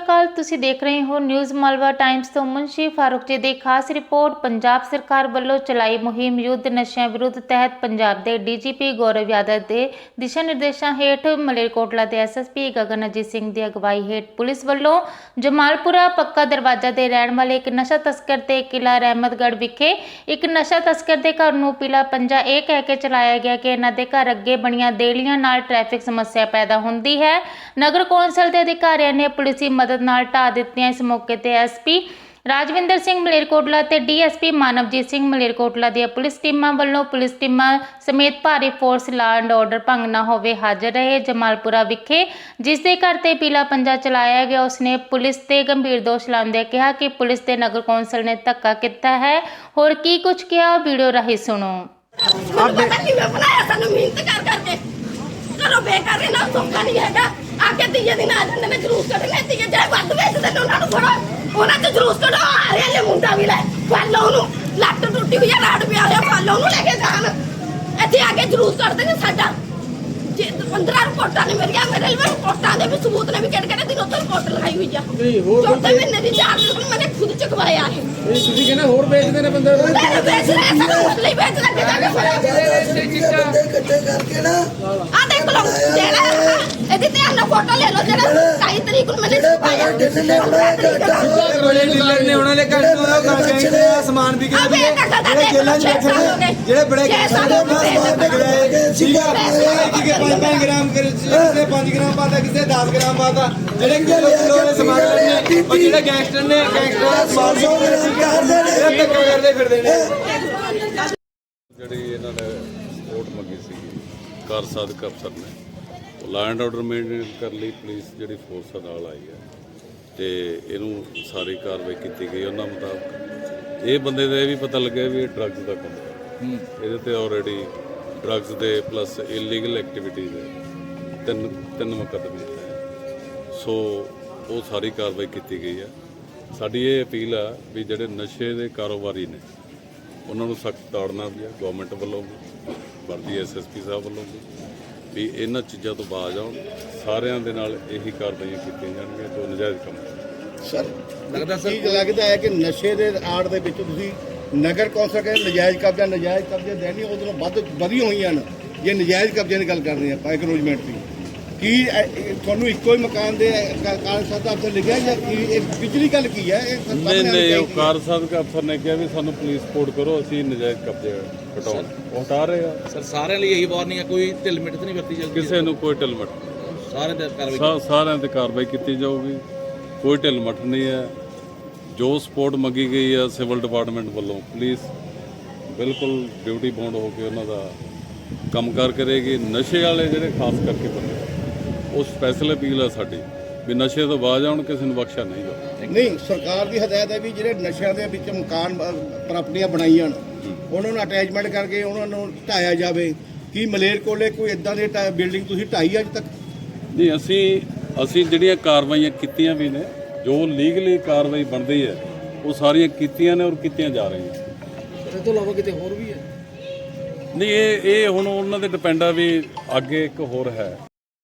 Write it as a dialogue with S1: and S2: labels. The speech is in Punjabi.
S1: ਅਕਾਲ, ਤੁਸੀਂ ਦੇਖ ਰਹੇ ਹੋ ਨਿਊਜ਼ ਮਲਵਾ ਟਾਈਮਸ ਤੋਂ ਮੁੰਸ਼ੀ ਫਾਰੂਕ ਜੀ ਦੀ ਖਾਸ ਰਿਪੋਰਟ। ਪੰਜਾਬ ਸਰਕਾਰ ਵੱਲੋਂ ਚਲਾਈ ਮੁਹਿੰਮ ਯੁੱਧ ਨਸ਼ਿਆਂ ਵਿਰੁੱਧ ਤਹਿਤ ਪੰਜਾਬ ਦੇ ਡੀਜੀਪੀ ਗੌਰਵ ਯਾਦਵ ਦੇ ਦਿਸ਼ਾ ਨਿਰਦੇਸ਼ਾਂ ਹੇਠ ਮਲੇਰਕੋਟਲਾ ਦੇ ਐਸਐਸਪੀ ਗਗਨਜੀਤ ਸਿੰਘ ਦੀ ਅਗਵਾਈ ਹੇਠ ਪੁਲਿਸ ਵੱਲੋਂ ਜਮਾਲਪੁਰਾ ਪੱਕਾ ਦਰਵਾਜ਼ਾ ਦੇ ਰਹਿਣ ਵਾਲੇ ਇੱਕ ਨਸ਼ਾ ਤਸਕਰ ਤੇ ਕਿਲਾ ਰਹਿਮਤਗੜ੍ਹ ਵਿਖੇ ਇੱਕ ਨਸ਼ਾ ਤਸਕਰ ਦੇ ਘਰ ਨੂੰ ਪੀਲਾ ਪੰਜਾ ਇਹ ਕਹਿ ਕੇ ਚਲਾਇਆ ਗਿਆ ਕਿ ਇਹਨਾਂ ਦੇ ਘਰ ਅੱਗੇ ਬਣੀਆਂ ਦੇਲੀਆਂ ਨਾਲ ਟ੍ਰੈਫਿਕ ਸਮੱਸਿਆ ਪੈਦਾ ਹੁੰਦੀ ਹੈ। ਨਗਰ ਕੌਂਸਲ ਦੇ ਅਧਿਕਾਰੀਆਂ ਨੇ ਪੁਲਿਸ ਦੀ ਮਦਦ ਨਾਲ ਢਾਹ ਦਿੱਤੀਆਂ ਇਸ ਮੌਕੇ ਤੇ ਐਸਪੀ ਰਾਜਵਿੰਦਰ ਸਿੰਘ ਮਲੇਰਕੋਟਲਾ ਤੇ ਡੀਐਸਪੀ ਮਾਨਵਜੀਤ ਸਿੰਘ ਮਲੇਰਕੋਟਲਾ ਦੀਆਂ ਪੁਲਿਸ ਟੀਮਾਂ ਵੱਲੋਂ ਪੁਲਿਸ ਟੀਮਾਂ ਸਮੇਤ ਭਾਰੀ ਫੋਰਸ ਲਾ ਐਂਡ ਆਰਡਰ ਭੰਗ ਨਾ ਹੋਵੇ ਹਾਜ਼ਰ ਰਹੇ ਜਮਾਲਪੁਰਾ ਵਿਖੇ ਜਿਸ ਦੇ ਘਰ ਤੇ ਪੀਲਾ ਪੰਜਾ ਚਲਾਇਆ ਗਿਆ ਉਸਨੇ ਪੁਲਿਸ ਤੇ ਗੰਭੀਰ ਦੋਸ਼ ਲਾਉਂਦਿਆਂ ਕਿਹਾ ਕਿ ਪੁਲਿਸ ਤੇ ਨਗਰ ਕੌਂਸਲ ਨੇ ਧੱਕਾ ਕੀਤਾ ਹੈ ਹੋਰ ਕੀ ਕੁਝ ਕਿਹਾ ਵੀਡੀਓ ਰਾਹੀਂ ਸੁਣੋ
S2: ਮੈਨੂੰ ਪਤਾ ਬੇਕਾਰ ਇਹਨਾਂ ਨੂੰ ਸੌਖਾ ਨਹੀਂ ਹੈਗਾ। ਆ ਕੇ ਤੀਏ ਦਿਨ ਆ ਜਾਂਦੇ ਨੇ ਜਲੂਸ ਕੱਢਣੇ ਤੀਏ ਜਿਹੜੇ ਵੱਧ ਵੇਚਦੇ ਨੇ ਉਹਨਾਂ ਨੂੰ ਫੜੋ। ਉਹਨਾਂ ਤੇ ਜਲੂਸ ਕੱਢੋ, ਆ ਰਿਹਾ ਲੈ ਮੁੰਡਾ ਵੀ ਲੈ। ਫੜ ਲਓ ਉਹਨੂੰ। ਲੱਤ ਟੁੱਟੀ ਹੋਈ ਆ, ਰਾੜ ਪਿਆ ਹੋਇਆ ਫੜ ਲਓ ਉਹਨੂੰ ਲੈ ਕੇ ਜਾਣ। ਇੱਥੇ ਆ ਕੇ ਜਲੂਸ ਕੱਢਦੇ ਨੇ ਸਾਡਾ। ਜੇ 15 ਰਿਪੋਰਟਾਂ ਨੇ ਮੇਰੀਆਂ ਮੇਰੇ ਲਈ ਰਿਪੋਰਟਾਂ ਦੇ ਵੀ ਸਬੂਤ ਨੇ ਵੀ ਕਿਹੜੇ ਕਿਹੜੇ ਦਿਨ ਉੱਤੇ ਰਿਪੋਰਟ ਲਗਾਈ ਹੋਈ ਆ।
S3: ਨਹੀਂ, ਹੋਰ ਕੋਈ
S2: ਚੌਥੇ ਮਹੀਨੇ ਦੀ ਚਾਰ ਦਿਨ ਮੈंने ਖੁਦ ਚਕਵਾਇਆ ਹੈ
S3: ਇਹ ਤੁਸੀਂ ਕਹਿੰਦੇ ਹੋਰ ਵੇਚਦੇ ਨੇ ਬੰਦੇ
S2: ਮੈਂ ਵੇਚ ਰਿਹਾ ਸਾਨੂੰ ਮੁਸਲੀ ਵੇਚ ਲੱਗੇ ਜਾ ਕੇ ਫੜਿਆ
S4: ਇਕੱਠੇ ਕਰਕੇ ਨਾ
S2: ਆ ਦੇਖ ਲਓ ਜਿਹੜਾ ਇਹਦੀ ਧਿਆਨ ਨਾਲ ਫੋਟੋ ਲੈ ਲਓ ਜਿਹੜਾ 22 ਤਰੀਕ ਨੂੰ ਮੈंने
S4: ਬਾਹਰ ਡਿੱਨ ਨੇ ਬਣਾਇਆ ਘਾਟਾ
S3: ਬੜੇ ਡੀਲਰ ਨੇ ਉਹਨਾਂ ਨੇ ਘੱਟ ਸਮਾਨ ਵੀ
S2: ਆ ਵੇ ਕੱਟਾ ਦਾ
S3: ਜਿਹੜੇ ਜੇਲ੍ਹਾਂ 'ਚ ਬੈਠੇ ਨੇ ਜਿਹੜੇ ਬੜੇ
S2: ਸਾਲੋਂ
S3: ਕਿ 5 ਗ੍ਰਾਮ ਕਿਸੇ 5 ਗ੍ਰਾਮ ਪਾਤਾ ਕਿਸੇ 10 ਗ੍ਰਾਮ ਪਾਤਾ ਜਿਹੜੇ ਕਿਲੋ ਕਿਲੋ ਵਾਲੇ ਸਮਾਨ ਨੇ ਉਹ ਜਿਹੜੇ ਗੈਂਗਸਟਰ ਨੇ ਗੈਂਗਸਟਰ ਦਾ ਸਮਾਨ
S4: ਕਰਦੇ ਨੇ।
S3: ਇਹ ਧੱਕਾ ਕਰਦੇ ਫਿਰਦੇ ਨੇ।
S5: ਜਿਹੜੀ ਇਹਨਾਂ ਨੇ ਵੋਟ ਮੰਗੀ ਸੀ ਕਾਰ ਸਾਧਕ ਅਫਸਰ ਨੇ ਲਾਅ ਆਰਡਰ ਮੇਨਟੇਨ ਕਰਨ ਲਈ ਪੁਲਿਸ ਜਿਹੜੀ ਫੋਰਸ ਨਾਲ ਆਈ ਹੈ। ਤੇ ਇਹਨੂੰ ਸਾਰੀ ਕਾਰਵਾਈ ਕੀਤੀ ਗਈ ਉਹਨਾਂ ਮੁਤਾਬਕ ਇਹ ਬੰਦੇ ਦਾ ਇਹ ਵੀ ਪਤਾ ਲੱਗਿਆ ਵੀ ਇਹ ਡਰੱਗਸ ਦਾ ਕੰਮ ਹੈ। ਇਹਦੇ ਤੇ ਆਲਰੇਡੀ ਡਰੱਗਸ ਦੇ ਪਲੱਸ ਇਲੀਗਲ ਐਕਟੀਵਿਟੀਜ਼ ਦੇ ਤਿੰਨ ਤਿੰਨ ਮੁਕੱਦਮੇ ਹੈ। ਸੋ ਉਹ ਸਾਰੀ ਕਾਰਵਾਈ ਕੀਤੀ ਗਈ ਹੈ। ਸਾਡੀ ਇਹ ਅਪੀਲ ਆ ਵੀ ਜਿਹੜੇ ਨਸ਼ੇ ਦੇ ਕਾਰੋਬਾਰੀ ਨੇ ਉਹਨਾਂ ਨੂੰ ਸਖਤ ਤਾੜਨਾ ਵੀ ਹੈ ਗਵਰਨਮੈਂਟ ਵੱਲੋਂ ਵੀ ਵਰਦੀ ਐਸਐਸਪੀ ਸਾਹਿਬ ਵੱਲੋਂ ਵੀ ਵੀ ਇਹਨਾਂ ਚੀਜ਼ਾਂ ਤੋਂ ਬਾਜ਼ ਆਉਣ। ਸਾਰਿਆਂ ਦੇ ਨਾਲ ਇਹੀ ਕਾਰਵਾਈਆਂ ਕੀਤੀਆਂ ਜਾਣਗੀਆਂ ਜੋ ਨਜਾਇਜ਼ ਕੰਮ ਹੈ।
S6: ਸਰ ਲੱਗਦਾ ਸਰ ਕੀ ਲੱਗਦਾ ਹੈ ਕਿ ਨਸ਼ੇ ਦੇ ਆੜ ਦੇ ਵਿੱਚ ਤੁਸੀਂ ਨਗਰ ਕੌਂਸਲ ਕਹਿੰਦੇ ਨਜਾਇਜ਼ ਕਬਜ਼ਾ ਨਜਾਇਜ਼ ਕਬਜ਼ੇ ਦੇਣੀ ਉਧਰੋਂ ਵੱਧ ਵਧੀ ਹੋਈਆਂ ਨੇ ਜੇ ਨਜਾਇਜ਼ ਕਬਜ਼ੇ ਦੀ ਗੱਲ ਕਰਦੇ ਆਪਾਂ ਐਕਨੋਲਜਮੈਂਟ ਦੀ। ਕੀ ਇਹ- ਇਹ ਤੁਹਾਨੂੰ ਇੱਕੋ ਹੀ ਮਕਾਨ ਦੇ ਕਾਗਜ਼ ਸਾਹਿਬ ਅਫਸਰ ਲਿਖਿਆ ਜਾਂ ਕੀ ਇਹ ਪਿਛਲੀ ਗੱਲ ਕੀ ਹੈ? ਇਹ ਸਭ
S5: ਨਹੀਂ
S6: ਸਾਹਮਣੇ
S5: ਨਹੀਂ ਉਹ
S6: ਆਉਣੀ
S5: ਕਾਰ ਸਾਧਕ ਅਫਸਰ ਨੇ ਕਿਹਾ ਵੀ ਸਾਨੂੰ ਪੁਲਿਸ ਸਪੋਰਟ ਕਰੋ ਅਸੀਂ ਨਜਾਇਜ਼ ਕਬਜ਼ੇ ਹਟਾਉਣ। ਉਹ ਹਟਾ ਰਹੇ ਆ।
S7: ਸਰ ਸਾਰਿਆਂ ਲਈ ਇਹੀ ਵਾਰਨਿੰਗ ਹੈ ਕੋਈ ਢਿੱਲ ਮਿੱਠ ਤਾਂ ਨਹੀਂ ਵਰਤੀ ਜਾਂਦੀ
S5: ਕਿਸੇ ਨੂੰ ਕੋਈ ਢਿੱਲ ਮੱਠ
S7: ਸਾਰੇ ਦੇ ਕਾਰਵਾਈ
S5: ਸਾ- ਸਾਰਿਆਂ ਤੇ ਕਾਰਵਾਈ ਕੀਤੀ ਜਾਊਗੀ। ਕੋਈ ਢਿੱਲ ਮੱਠ ਨਹੀਂ ਹੈ। ਜੋ ਸਪੋਰਟ ਮੰਗੀ ਗਈ ਹੈ ਸਿਵਲ ਡਿਪਾਰਟਮੈਂਟ ਵੱਲੋਂ ਪੁਲਿਸ ਬਿਲਕੁਲ ਡਿਊਟੀ ਬੌਂਡ ਹੋ ਕੇ ਉਹਨਾਂ ਦਾ ਕੰਮਕਾਰ ਕਰੇਗੀ। ਨਸ਼ੇ ਵਾਲੇ ਜਿਹੜੇ ਖਾਸ ਕਰਕੇ ਬੰਦੇ ਉਹ ਸਪੈਸ਼ਲ ਅਪੀਲ ਹੈ ਸਾਡੀ ਵੀ ਨਸ਼ੇ ਤੋਂ ਬਾਜ਼ ਆਉਣ ਕਿਸੇ ਨੂੰ ਬਖਸ਼ਿਆ ਨਹੀਂ ਜਾਊ
S6: ਨਹੀਂ ਸਰਕਾਰ ਦੀ ਹਦਾਇਤ ਹੈ ਵੀ ਜਿਹੜੇ ਨਸ਼ਿਆਂ ਦੇ ਵਿੱਚ ਮਕਾਨ ਪ੍ਰਾਪਰਟੀਆਂ ਬਣਾਈਆਂ ਉਹਨਾਂ ਨੂੰ ਅਟੈਚਮੈਂਟ ਕਰਕੇ ਉਹਨਾਂ ਨੂੰ ਢਾਇਆ ਜਾਵੇ। ਕੀ ਮਲੇਰਕੋਟਲੇ ਕੋਈ ਇਦਾਂ ਦੀ ਬਿਲਡਿੰਗ ਤੁਸੀਂ ਢਾਈ ਅੱਜ ਤੱਕ?
S5: ਨਹੀਂ ਅਸੀਂ ਅਸੀਂ ਜਿਹੜੀਆਂ ਕਾਰਵਾਈਆਂ ਕੀਤੀਆਂ ਵੀ ਨੇ ਜੋ ਲੀਗਲੀ ਕਾਰਵਾਈ ਬਣਦੀ ਹੈ ਉਹ ਸਾਰੀਆਂ ਕੀਤੀਆਂ ਨੇ ਔਰ ਕੀਤੀਆਂ ਜਾ ਰਹੀਆਂ
S7: ਇਸ ਤੋਂ ਇਲਾਵਾ ਕਿਤੇ ਹੋਰ ਵੀ ਹੈ?
S5: ਨਹੀਂ ਇਹ ਇਹ ਹੁਣ ਉਹਨਾਂ ਦੇ ਡਿਪੈਂਡ ਆ ਵੀ ਅੱਗੇ ਇੱਕ ਹੋਰ ਹੈ।